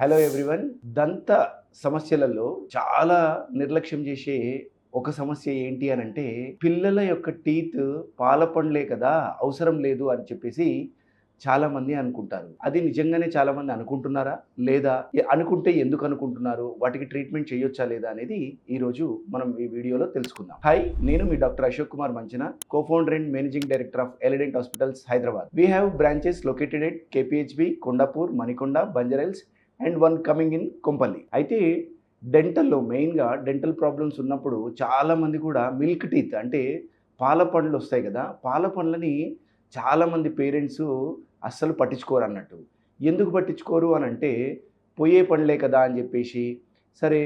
Hello everyone. దంత సమస్యలలో చాలా నిర్లక్ష్యం చేసే ఒక సమస్య ఏంటి అని అంటే పిల్లల యొక్క టీత్ పాల పండ్లే కదా అవసరం లేదు అని చెప్పేసి చాలామంది అనుకుంటారు. అది నిజంగానే చాలామంది అనుకుంటున్నారా? లేదా? అనుకుంటే ఎందుకు అనుకుంటున్నారు? వాటికి ట్రీట్మెంట్ చేయొచ్చా లేదా అనేది ఈరోజు మనం ఈ వీడియోలో తెలుసుకుందాం. హాయ్ నేను మీ doctor Ashok Kumar Manchana cofounder and managing director of Elident hospitals Hyderabad. We have branches located at KPHB Kondapur Manikonda Banjara Hills and one coming in Kompally. అయితే డెంటల్లో మెయిన్గా డెంటల్ ప్రాబ్లమ్స్ ఉన్నప్పుడు చాలామంది కూడా మిల్క్ టీత్ అంటే పాల పండ్లు వస్తాయి కదా పాల పండ్లని చాలామంది పేరెంట్స్ అస్సలు పట్టించుకోరు అన్నట్టు. ఎందుకు పట్టించుకోరు అని అంటే పోయే పండ్లే కదా అని చెప్పేసి సరే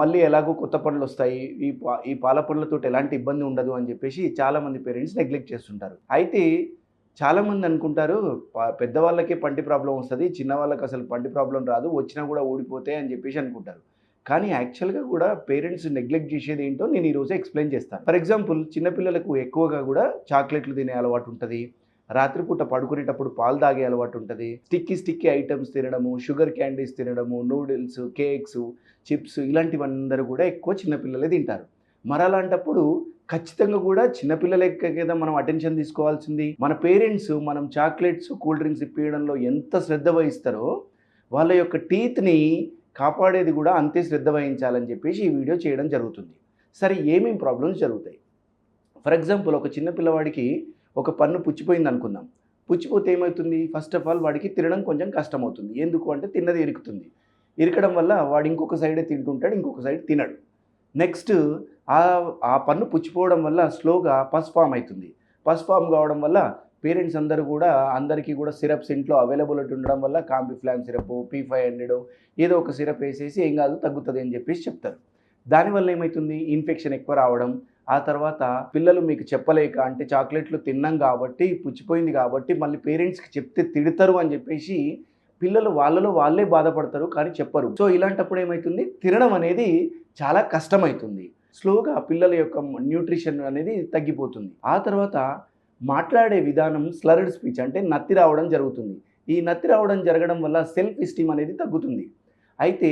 మళ్ళీ ఎలాగో కొత్త పండ్లు వస్తాయి ఈ పా ఈ పాల పండ్లతో ఎలాంటి ఇబ్బంది ఉండదు అని చెప్పేసి చాలామంది పేరెంట్స్ నెగ్లెక్ట్ చేస్తుంటారు. అయితే చాలామంది అనుకుంటారు పెద్దవాళ్ళకే పంటి ప్రాబ్లం వస్తుంది చిన్న వాళ్ళకి అసలు పంటి ప్రాబ్లం రాదు వచ్చినా కూడా ఓడిపోతాయి అని చెప్పేసి అనుకుంటారు. కానీ యాక్చువల్గా కూడా పేరెంట్స్ నెగ్లెక్ట్ చేసేది ఏంటో నేను ఈరోజు ఎక్స్ప్లెయిన్ చేస్తాను. ఫర్ ఎగ్జాంపుల్ చిన్నపిల్లలకు ఎక్కువగా కూడా చాక్లెట్లు తినే అలవాటు ఉంటుంది రాత్రిపూట పడుకునేటప్పుడు పాలు తాగే అలవాటు ఉంటుంది స్టిక్కీ స్టిక్కీ ఐటమ్స్ తినడము షుగర్ క్యాండీస్ తినడము నూడిల్స్ కేక్స్ చిప్స్ ఇలాంటివందరూ కూడా ఎక్కువ చిన్నపిల్లలే తింటారు. మరలాంటప్పుడు ఖచ్చితంగా కూడా చిన్నపిల్లలెక్క కదా మనం అటెన్షన్ తీసుకోవాల్సింది. మన పేరెంట్స్ మనం చాక్లెట్స్ కూల్ డ్రింక్స్ ఇప్పించడంలో ఎంత శ్రద్ధ వహిస్తారో వాళ్ళ యొక్క టీత్ని కాపాడేది కూడా అంతే శ్రద్ధ వహించాలని చెప్పేసి ఈ వీడియో చేయడం జరుగుతుంది. సరే ఏమేమి ప్రాబ్లమ్స్ జరుగుతాయి? ఫర్ ఎగ్జాంపుల్ ఒక చిన్న పిల్లవాడికి ఒక పన్ను పుచ్చిపోయింది అనుకుందాం. పుచ్చిపోతే ఏమవుతుంది? ఫస్ట్ ఆఫ్ ఆల్ వాడికి తినడం కొంచెం కష్టమవుతుంది. ఎందుకు అంటే తిన్నది ఇరుకుతుంది. ఇరకడం వల్ల వాడు ఇంకొక సైడే తింటుంటాడు ఇంకొక సైడ్ తినడు. నెక్స్ట్ ఆ ఆ పన్ను పుచ్చిపోవడం వల్ల స్లోగా పస్ ఫామ్ అవుతుంది. పస్ ఫామ్ కావడం వల్ల పేరెంట్స్ అందరూ కూడా అందరికీ కూడా సిరప్స్ ఇంట్లో అవైలబిలిటీ ఉండడం వల్ల Combiflam syrup P five hundred ఏదో ఒక సిరప్ వేసేసి ఏం కాదు తగ్గుతుంది అని చెప్పేసి చెప్తారు. దానివల్ల ఏమవుతుంది ఇన్ఫెక్షన్ ఎక్కువ రావడం ఆ తర్వాత పిల్లలు మీకు చెప్పలేక అంటే చాక్లెట్లు తిన్నాం కాబట్టి పుచ్చిపోయింది కాబట్టి మళ్ళీ పేరెంట్స్కి చెప్తే తిడతారు అని చెప్పేసి పిల్లలు వాళ్ళలో వాళ్ళే బాధపడతారు కానీ చెప్పరు. సో ఇలాంటప్పుడు ఏమవుతుంది తినడం అనేది చాలా కష్టమవుతుంది స్లోగా పిల్లల యొక్క న్యూట్రిషన్ అనేది తగ్గిపోతుంది. ఆ తర్వాత మాట్లాడే విధానం స్లర్డ్ స్పీచ్ అంటే నత్తి రావడం జరుగుతుంది. ఈ నత్తి రావడం జరగడం వల్ల సెల్ఫ్ ఎస్టీమ్ అనేది తగ్గుతుంది. అయితే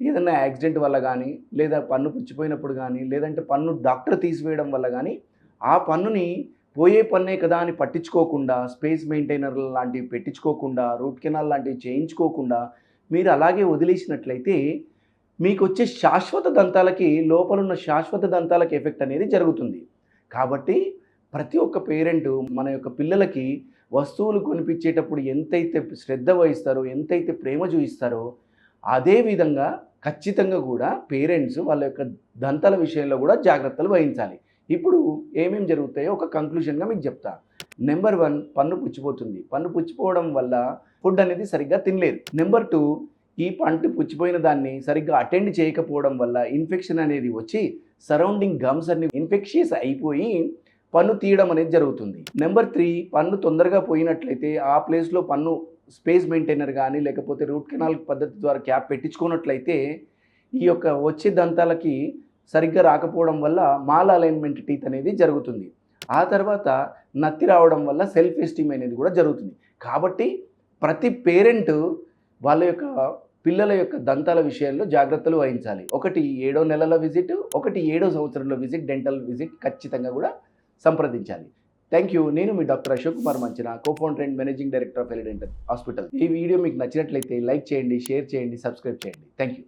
ఏదైనా యాక్సిడెంట్ వల్ల కానీ లేదా పన్ను పుచ్చిపోయినప్పుడు కానీ లేదంటే పన్ను డాక్టర్ తీసివేయడం వల్ల కానీ ఆ పన్నుని పోయే పన్నే కదా అని పట్టించుకోకుండా స్పేస్ మెయింటైనర్ లాంటివి పెట్టించుకోకుండా రూట్ కెనాల్ లాంటివి చేయించుకోకుండా మీరు అలాగే వదిలేసినట్లయితే మీకు వచ్చే శాశ్వత దంతాలకి లోపలున్న శాశ్వత దంతాలకి ఎఫెక్ట్ అనేది జరుగుతుంది. కాబట్టి ప్రతి ఒక్క పేరెంట్ మన యొక్క పిల్లలకి వస్తువులు కొనిపించేటప్పుడు ఎంతైతే శ్రద్ధ వహిస్తారో ఎంతైతే ప్రేమ చూపిస్తారో అదే విధంగా ఖచ్చితంగా కూడా పేరెంట్స్ వాళ్ళ యొక్క దంతాల విషయంలో కూడా జాగ్రత్తలు వహించాలి. ఇప్పుడు ఏమేమి జరుగుతాయో ఒక కంక్లూషన్గా మీకు చెప్తా. నెంబర్ వన్ పన్ను పుచ్చిపోతుంది. పన్ను పుచ్చిపోవడం వల్ల ఫుడ్ అనేది సరిగ్గా తినలేదు. నెంబర్ టూ ఈ పంట పుచ్చిపోయిన దాన్ని సరిగ్గా అటెండ్ చేయకపోవడం వల్ల ఇన్ఫెక్షన్ అనేది వచ్చి సరౌండింగ్ గమ్స్ అన్ని ఇన్ఫెక్షియస్ అయిపోయి పన్ను తీయడం అనేది జరుగుతుంది. నెంబర్ త్రీ పన్ను తొందరగా పోయినట్లయితే ఆ ప్లేస్లో పన్ను స్పేస్ మెయింటైనర్ కానీ లేకపోతే రూట్ కెనాల్ పద్ధతి ద్వారా క్యాప్ పెట్టించుకున్నట్లయితే ఈ యొక్క వచ్చే దంతాలకి సరిగ్గా రాకపోవడం వల్ల మాల్ అలైన్మెంట్ టీత్ అనేది జరుగుతుంది. ఆ తర్వాత నత్తి రావడం వల్ల సెల్ఫ్ ఎస్టీమ్ అనేది కూడా జరుగుతుంది. కాబట్టి ప్రతి పేరెంట్ వాళ్ళ యొక్క పిల్లల యొక్క దంతాల విషయాల్లో జాగ్రత్తలు వహించాలి. ఒకటి ఏడో నెలల విజిట్ ఒకటి ఏడో సంవత్సరంలో విజిట్ డెంటల్ విజిట్ ఖచ్చితంగా కూడా సంప్రదించాలి. థ్యాంక్ యూ నేను మీ doctor Ashok Kumar Manchina cofounder and managing director of Elidental hospital ఈ వీడియో మీకు నచ్చినట్లయితే లైక్ చేయండి షేర్ చేయండి సబ్స్క్రైబ్ చేయండి. Thank you